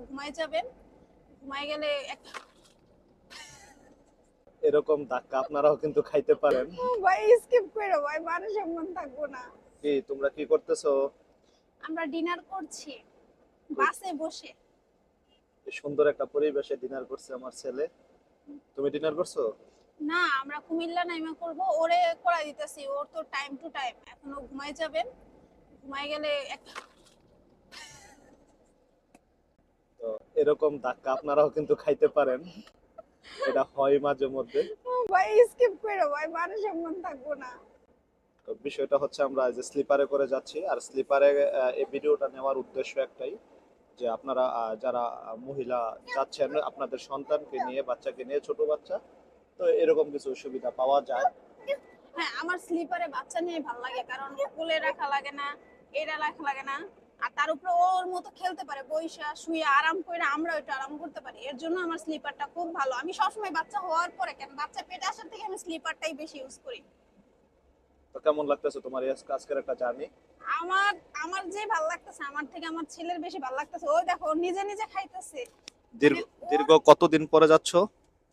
ঘুমাই যাবেন? ঘুমাই গেলে এরকম ধাক্কা আপনারাও কিন্তু খাইতে পারেন। ভাই স্কিপ করে ভাই মানুষ এমন থাকব না। কি তোমরা কি করতেছো? আমরা ডিনার করছি। বাসে বসে। সুন্দর একটা পরিবেশে ডিনার করছে আমার ছেলে। তুমি ডিনার করছ? না আমরা কুমিল্লা নাইমা করব ওরে করা দিতেছি ওর তো টাইম টু টাইম এখনও ঘুমাই যাবেন? ঘুমাই গেলে এক- তো এরকম ধাক্কা আপনারাও কিন্তু খাইতে পারেন। এটা হয় মাঝে মধ্যে। ভাই স্কিপ করে ভাই মানুষ এমন থাকব না। তো বিষয়টা হচ্ছে আমরা যে স্লিপারে করে যাচ্ছি আর স্লিপারে এই ভিডিওটা নেওয়ার উদ্দেশ্য একটাই যে আপনারা যারা মহিলা যাচ্ছেন আপনাদের সন্তানকে নিয়ে বাচ্চাকে নিয়ে ছোট বাচ্চা তো এরকম কিছু সুবিধা পাওয়া যায়। হ্যাঁ আমার স্লিপারে বাচ্চা নিয়ে ভালো লাগে কারণ কোলে রাখা লাগে না এটা রাখা লাগে না। আর তার উপরে ওর মতো খেলতে পারে বইসা শুয়ে আরাম করে আমরা ওইটা আরাম করতে পারি। এর জন্য আমার স্লিপারটা খুব ভালো। আমি সবসময় বাচ্চা হওয়ার পরে কেন? বাচ্চা পেটে আসার থেকে আমি স্লিপারটাই বেশি ইউজ করি। তো কেমন লাগতেছে তোমার আজকের একটা জার্নি আমার আমার যে ভালো লাগতেছে আমার থেকে আমার ছেলের বেশি ভালো লাগতেছে। ওই দেখো নিজে নিজে খাইতেছে। দীর্ঘ দীর্ঘ কতদিন পরে যাচ্ছ?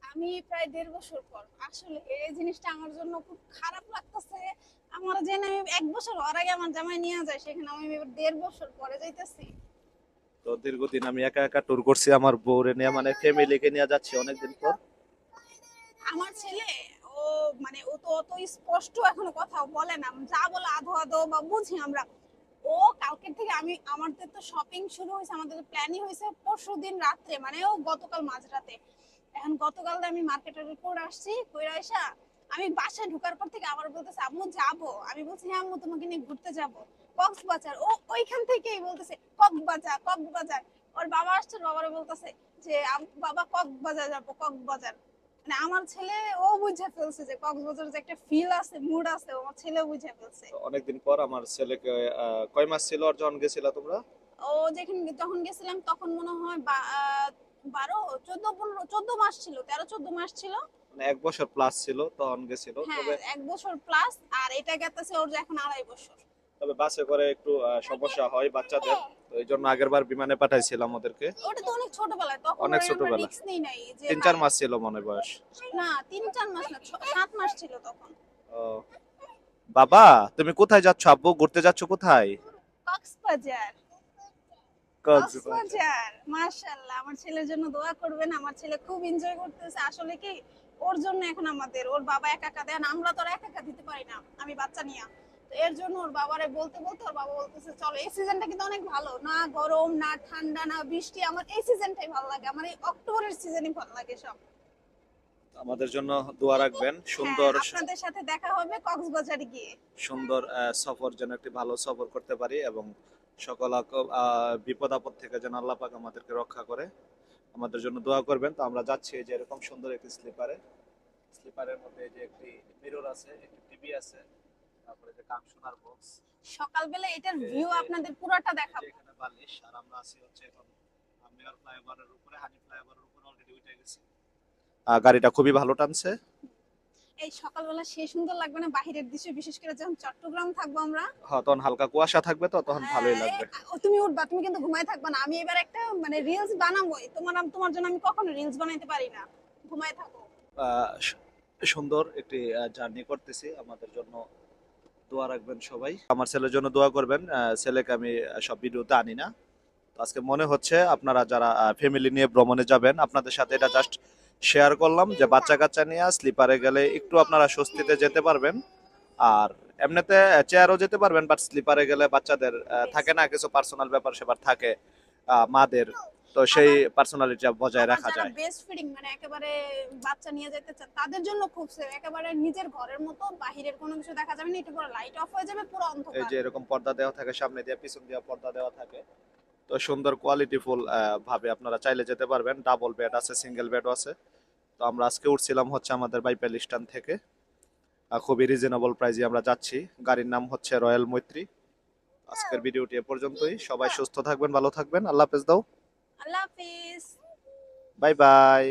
আমি প্রায় দেড় বছর পর। আসলে এই জিনিসটা আমার জন্য খুব খারাপ লাগতেছে। আমার জেনে আমি এক বছর হওয়ার আগে আমার জামাই নিয়ে যায় সেখানে আমি দেড় বছর পরে যাইতেছি। তো দীর্ঘদিন আমি একা একা ট্যুর করছি আমার বউরে নিয়ে মানে ফ্যামিলিকে নিয়ে যাচ্ছি অনেকদিন পর। আমার ছেলে ও মানে ও তো অত স্পষ্ট এখনও কথা বলে না যা বলে আধো আধো বা বুঝি আমরা। ও কালকের থেকে আমি আমাদের তো শপিং শুরু হয়েছে আমাদের প্ল্যানই হয়েছে পরশু দিন রাত্রে মানে ও গতকাল মাঝরাতে। এখন গতকাল আমি মার্কেটের করে আসছি কইরা আসা আমি বাসায় ঢোকার পর থেকে আবার বলতেছে আম্মু যাব। আমি বলছি হ্যাঁ আম্মু তোমাকে নিয়ে ঘুরতে যাব। কক্সবাজার ও ওইখান থেকেই বলতেছে কক্সবাজার কক্সবাজার। ওর বাবা আসছে বাবারে বলতেছে যে বাবা কক্সবাজার যাব কক্সবাজার। মানে আমার ছেলে ও বুঝে ফেলছে যে কক্সবাজার যে একটা ফিল আছে মুড আছে আমার ছেলে বুঝে ফেলছে। অনেকদিন পর আমার ছেলেকে কয় মাস ছিল? আর যখন গেছিলা তোমরা? ও যেখানে যখন গেছিলাম তখন মনে হয় বারো চোদ্দ পনেরো চোদ্দ মাস ছিল তেরো চোদ্দ মাস ছিল। মানে এক বছর প্লাস ছিল তখন গেছিল। হ্যাঁ তবে এক বছর প্লাস আর এটা গেতেছে ওর এখন আড়াই বছর। তবে বাসে করে একটু সমস্যা হয় বাচ্চাদের তো এই জন্য আগের বার বিমানে পাঠাইছিলাম ওদেরকে। ওটা তো অনেক ছোটবেলায় তখন অনেক তিন চার মাস ছিল মনে বয়স। না তিন চার মাস না সাত মাস ছিল তখন। বাবা তুমি কোথায় যাচ্ছ আব্বু? ঘুরতে যাচ্ছ কোথায়? কক্সবাজার। কক্সবাজার। কক্সবাজার মাশাআল্লাহ আমার ছেলের জন্য দোয়া করবেন আমার ছেলে খুব এনজয় করতেছে। আসলে কি ওর জন্য এখন আমাদের ওর বাবা একা একা দেন আমরা তো একা একা দিতে পারি না আমি বাচ্চা নিয়ে। তো এর জন্য ওর বাবারে বলতে বলতে ওর বাবা বলতেছে চলো এই সিজনটা কিন্তু অনেক ভালো না গরম না ঠান্ডা না বৃষ্টি আমার এই সিজনটাই ভালো লাগে আমার এই অক্টোবরের সিজনই ভালো লাগে সব। আমাদের জন্য দোয়া রাখবেন সুন্দর হ্যাঁ, আপনাদের সাথে দেখা হবে কক্সবাজারে গিয়ে। সুন্দর সফর যেন একটি ভালো সফর করতে পারি এবং সকল বিপদ আপদ থেকে যেন আল্লাহ পাক আমাদেরকে রক্ষা করে। আমাদের জন্য দোয়া করবেন। তো আমরা যাচ্ছি যে এরকম সুন্দর একটি স্লিপারে। স্লিপারের মধ্যে যে একটি মিরর আছে একটি টিভি আছে তারপরে যে গান শোনার বক্স সকালবেলা এটার ভিউ আপনাদের পুরোটা দেখাবো। এখানে বালিশ আর আমরা আছি হচ্ছে এখন মেয়র ফ্লাইওভারের উপরে হানি ফ্লাইওভারের উপরে অলরেডি উঠে গেছি। গাড়িটা খুবই ভালো টানছে। এই সকালবেলা সুন্দর লাগবে না বাহিরের দৃশ্য বিশেষ করে যখন চট্টগ্রাম থাকব আমরা? হ্যাঁ তখন হালকা কুয়াশা থাকবে তো তখন ভালোই হ্যাঁ, লাগবে ও, তুমি উঠবা তুমি কিন্তু থাকবা না। আমি এবার একটা মানে রিলস তোমার তোমার জন্য আমি কখনো রিলস বানাইতে পারি না। ঘুমাই থাকো। সুন্দর একটি জার্নি করতেছি। আমাদের জন্য দোয়া রাখবেন সবাই। আমার ছেলের জন্য দোয়া করবেন। ছেলেকে আমি সব ভিডিওতে আনি না। আজকে মনে হচ্ছে আপনারা যারা ফ্যামিলি নিয়ে ভ্রমণে যাবেন আপনাদের সাথে এটা জাস্ট শেয়ার করলাম যে বাচ্চা কাচ্চা নিয়ে স্লিপারে গেলে একটু আপনারা স্বস্তিতে যেতে পারবেন। আর এমনিতে চেয়ারও যেতে পারবেন বাট স্লিপারে গেলে বাচ্চাদের থাকে না কিছু পার্সোনাল ব্যাপার সেবার থাকে মাদের। তো সেই পার্সোনালিটি বজায় রাখা যায়। বেস্ট ফিডিং মানে একেবারে বাচ্চা নিয়ে যেতে চান তাদের জন্য খুব safe, একেবারে নিজের ঘরের মতো বাহিরের কোনো কিছু দেখা যাবে না একটু পরে লাইট অফ হয়ে যাবে পুরো অন্ধকার। এই যে এরকম পর্দা দেওয়া থাকে সামনে দিয়ে পিছন দিয়ে পর্দা দেওয়া থাকে। তো সুন্দর কোয়ালিটিফুল ভাবে আপনারা চাইলে যেতে পারবেন। ডাবল বেড আছে সিঙ্গেল বেডও আছে। তো আমরা আজকে উঠছিলাম হচ্ছে আমাদের বাইপাইল স্ট্যান্ড থেকে। খুবই রিজনেবল প্রাইজে আমরা যাচ্ছি। গাড়ির নাম হচ্ছে রয়্যাল মৈত্রী আজকের ভিডিওটি এ পর্যন্তই। সবাই সুস্থ থাকবেন ভালো থাকবেন। আল্লাহ হাফেজ দাও। আল্লাহ হাফেজ। Bye bye